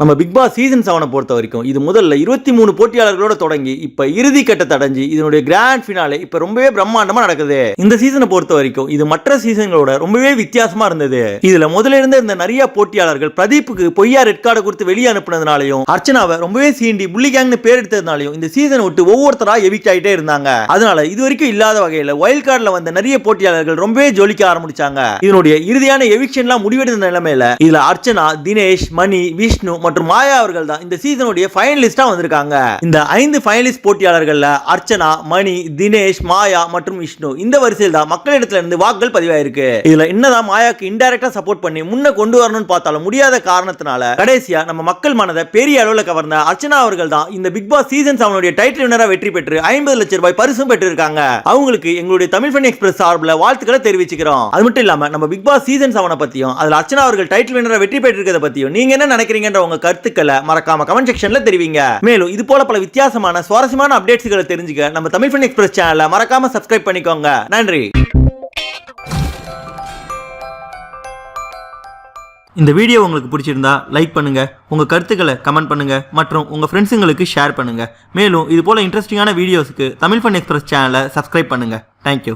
நம்ம big Boss season செவனை பொறுத்த வரைக்கும் இது முதல்ல இருபத்தி மூணு போட்டியாளர்களோட தொடங்கி இப்ப இறுதி கட்டத்தை அடைஞ்சு இதனுடைய கிராண்ட் ஃபினாலே இப்ப ரொம்பவே பிரம்மாண்டமா நடக்குது. இந்த சீசனை பொறுத்த வரைக்கும் இது மற்ற சீசன்களோட ரொம்பவே வித்தியாசமா இருந்தது. இதுல முதல்ல இருந்த இந்த நிறைய போட்டியாளர்கள் பிரதீப்புக்கு பொய்யா ரெட் கார்டை கொடுத்து வெளியே அனுப்புனதுனாலையும் அர்ச்சனாவை ரொம்பவே சீண்டி புள்ளி கேங்னு பேர் எடுத்ததுனாலையும் இந்த சீசனை விட்டு ஒவ்வொருத்தரா எவிக்ட் ஆயிட்டே இருந்தாங்க. அதனால இது வரைக்கும் இல்லாத வகையில வைல்ட் கார்டுல வந்த நிறைய போட்டியாளர்கள் ரொம்பவே ஜொலிக்க ஆரம்பிச்சாங்க. இதனுடைய இறுதியான எவிக்ஷன்லாம் முடிவெடுத்த நிலைமையில இதுல அர்ச்சனா தினேஷ் மணி விஷ்ணு மற்றும் மாயா அவர்கள் தான் இந்த சீசனுடைய ஃபைனலிஸ்டா வந்திருக்காங்க. இந்த ஐந்து ஃபைனலிஸ்ட் போட்டியாளர்கள்ல அர்ச்சனா மணி தினேஷ் மாயா மற்றும் விஷ்ணு. இந்த வரிசையில் தான் மக்களிடத்துல இருந்து வாக்குகள் பதிவாயிருக்கு. இதுல என்னதான் மாயாக்கு இன்டைரக்டா சப்போர்ட் பண்ணி முன்ன கொண்டு வரணும்னு பார்த்தாலும் முடியாத காரணத்தினால கடைசியா நம்ம மக்கள் மனதை பெரிய அளவுல கவர்ந்த அர்ச்சனா அவர்கள் தான் இந்த பிக் பாஸ் சீசன் செவனுடைய டைட்டில் வினரா வெற்றி பெற்று ஐம்பது லட்சம் ரூபாய் பரிசும் பெற்றிருக்காங்க. அவங்களுக்கு எங்களுடைய தமிழ் ஃபன் எக்ஸ்பிரஸ் சார்பில் வாழ்த்துக்களை தெரிவிச்சுக்கிறோம். அது மட்டும் இல்லாம நம்ம பிக் பாஸ் சீசன் செவனை பத்தியும் அதுல அர்ச்சனா அவர்கள் டைட்டில் வினரா வெற்றி பெற்றிருக்கிறத பத்தியும் நீங்க என்ன நினைக்கிறீங்கன்ற உங்க கருத்துக்களை மறக்காம கமெண்ட் செக்ஷன்ல தெரிவிங்க. மேலும் இது போல பல வித்தியாசமான சுவாரஸ்யமான அப்டேட்ஸ்களை தெரிஞ்சுக்க நம்ம தமிழ் ஃபன் எக்ஸ்பிரஸ் சேனலை மறக்காம சப்ஸ்கிரைப் பண்ணிக்கோங்க. நன்றி. இந்த வீடியோ உங்களுக்கு பிடிச்சிருந்தா லைக் பண்ணுங்க உங்க கருத்துக்களை கமெண்ட் பண்ணுங்க மற்றும் உங்க ஃப்ரெண்ட்ஸுங்களுக்கு ஷேர் பண்ணுங்க. மேலும் இது போல இன்ட்ரெஸ்டிங்கான வீடியோஸ்க்கு தமிழ் ஃபன் எக்ஸ்பிரஸ் சேனலை சப்ஸ்கிரைப் பண்ணுங்க. Thank you